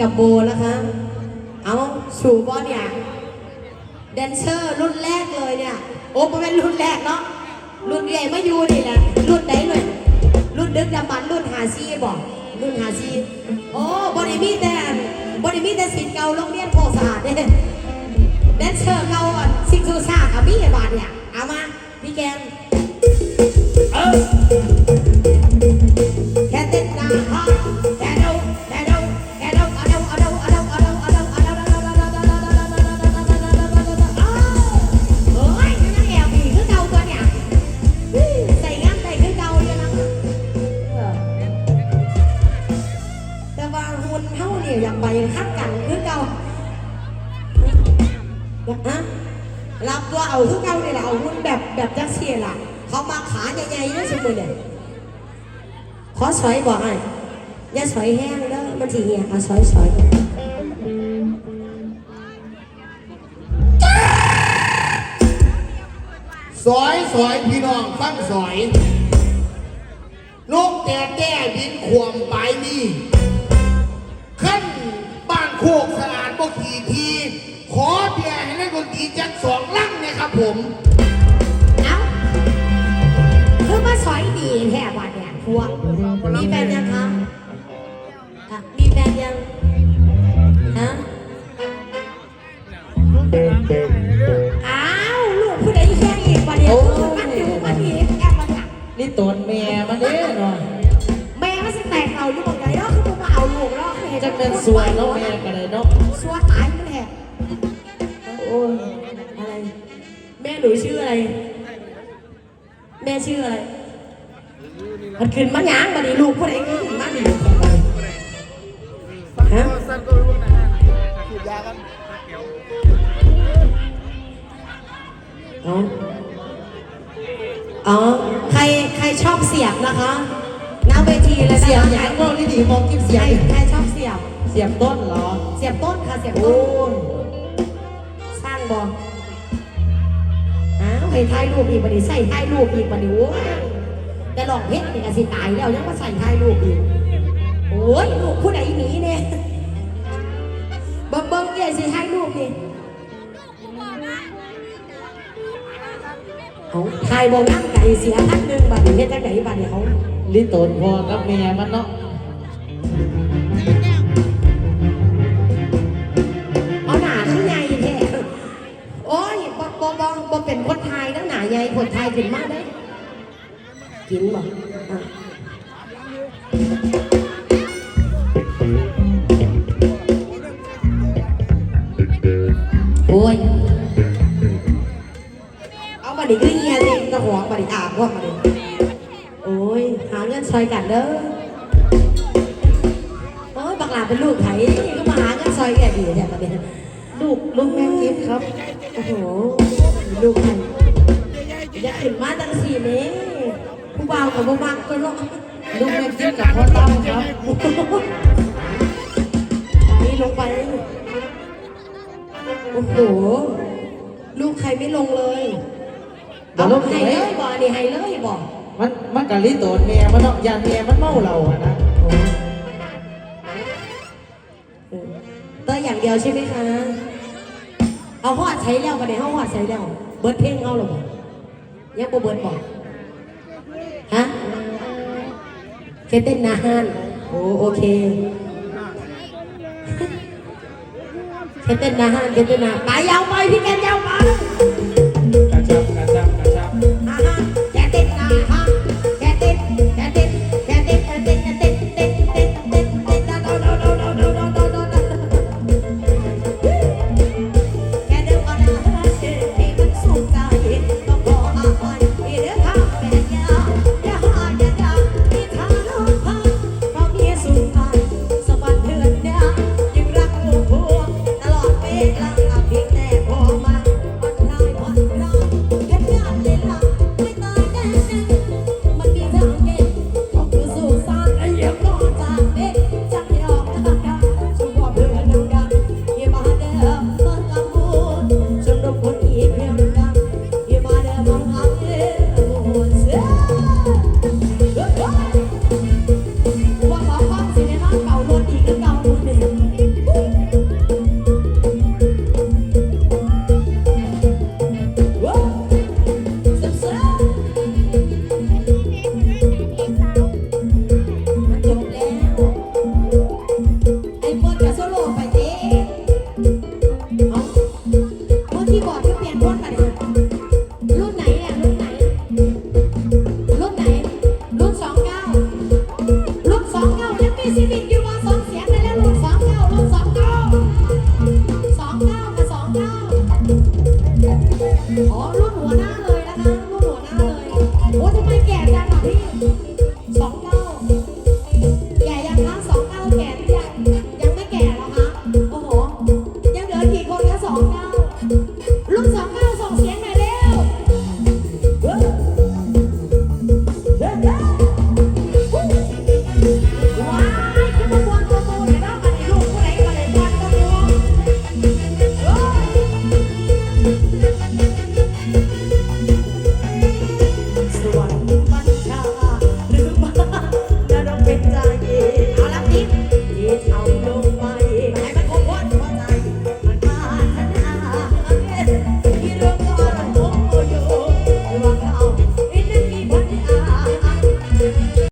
กับโบนะคะ เอาสูบอลเนี่ยแดนเซอร์รุ่นแรกเลยเนี่ย โอ้เป็นรุ่นแรกเนาะ รุ่นใหญ่มาอยู่นี่แหละ รุ่นไหนเลยรุ่นดึกดำบันรุ่นหาซีบอกรุ่นหาซีโอ้บอดี้มีแต่บอดี้มีแต่สินเก่าโรงเรียนโพสาดเนี่ยแดนเซอร์เก่าสิทธิ์ซูซ่ากับพี่บาทเนี่ย เอามาพี่แกน แบบแบบจังเสียล่ะ เขามาขาใหญ่ๆนะสมมือเนี่ยขอสอยบอกไอ้อย่าสอยแห้งเด้อมันสิเหี่ยเอาสอยสอยสอยสอยพี่น้องฟังสอยนกแต่แต่บินขวมไปนี่ขั้นบ้านโคกสลาดบ่กี่ที ขอเพียให้นักดนตรีจักสองลั่งเนะครับผม มีแฟนยังคะอะมีแฟนยังฮะอ้าวลูกผู้ใดแย่งอีกประเดี๋ยวมันอยู่มันอีกแอบมาจับนี่ตนแม่มันเด้เนาะแม่มันสิแตกเอาอยู่บอกไงเนาะคือมึงมาเอาลูกแล้วเห็นจักเป็นสวยเนาะแม่ก็ได้เนาะสัวตายมันแหละโอ้ยอะไร แม่หนูชื่ออะไร แม่ชื่ออะไร มันขึ้นมาหยางมาดิลูกผู้ใดขึ้นมาดิฮะอ๋ออ๋อ ใครใครชอบเสียบนะคะหน้าเวทีเลยนะคะเสียงหยังเนาะนี่ดีมองกินเสียรงใครชอบเสียบ เสียงต้นเหรอ เสียบต้นค่ะ เสียบต้น สร้างบออ้าวให้ถ่ายรูปอีกบัดนี้ใส่ถ่ายรูปอีกบัดนี้โอ้ แต่หลอกเพชรนี่ก็สิตายแล้วยังมาใส่ถ่ายรูปอีกโอ้ยลูกผู้ใดหนีเนี่ยเบิ่งเบิ่งเดี๋ยวสิถ่ายรูปนี่เอาถ่ายบ่นั่งไก่เสียทักหนึงบัดนี้เฮ็ดจังไดบัดนี้เขาลิตนพ่อกับแม่มันเนาะเอาหนาขึ้นใหญ่แท้โอ้ยบ่บ่บ่บ่เป็นคนไทยตั้งหนาใหญ่คนไทยขึ้นมาได้อ กินบ่อะโอ้ย เอามาดิก็เงียเลยกระหัวมาดิอาบว่ามาดิโอ้ย หาเงินซอยกันเด้อโอ้ยบักหลาเป็นลูกไผ่ก็มาหาเงินซอยแกดีเนี่ยประเด็นลูกลูกแม่กิฟครับ โอ้โห ลูกไผ่อย่าขึ้นมาตั้งสี่เมตร ผู้บ่าวกับผู้บ่าวก็รอลูกแม่กินกับพ่อตั้มครับนี่ลงไปโอ้โหลูกใครไม่ลงเลยบ่ลงให้ไหนเลยบ่อันนี้ให้เลยบ่มันมันกับลิตนแม่มันเนาะยานแม่มันเมาเราอะนะโอ้ยเออเตยอย่างเดียวใช่ไหมคะ เอาหอดใช้แล้วประเดี๋ยวเอาหอดใช้แล้ว เบิร์ดเพลงเอาหรอบ่ยังบ่เบิร์ดบ่ ฮะเคยเต้นนาฮานโอ้โอเคเคยเต้นนาฮานเคยเต้นนาไปยาวไปพี่แกนยาว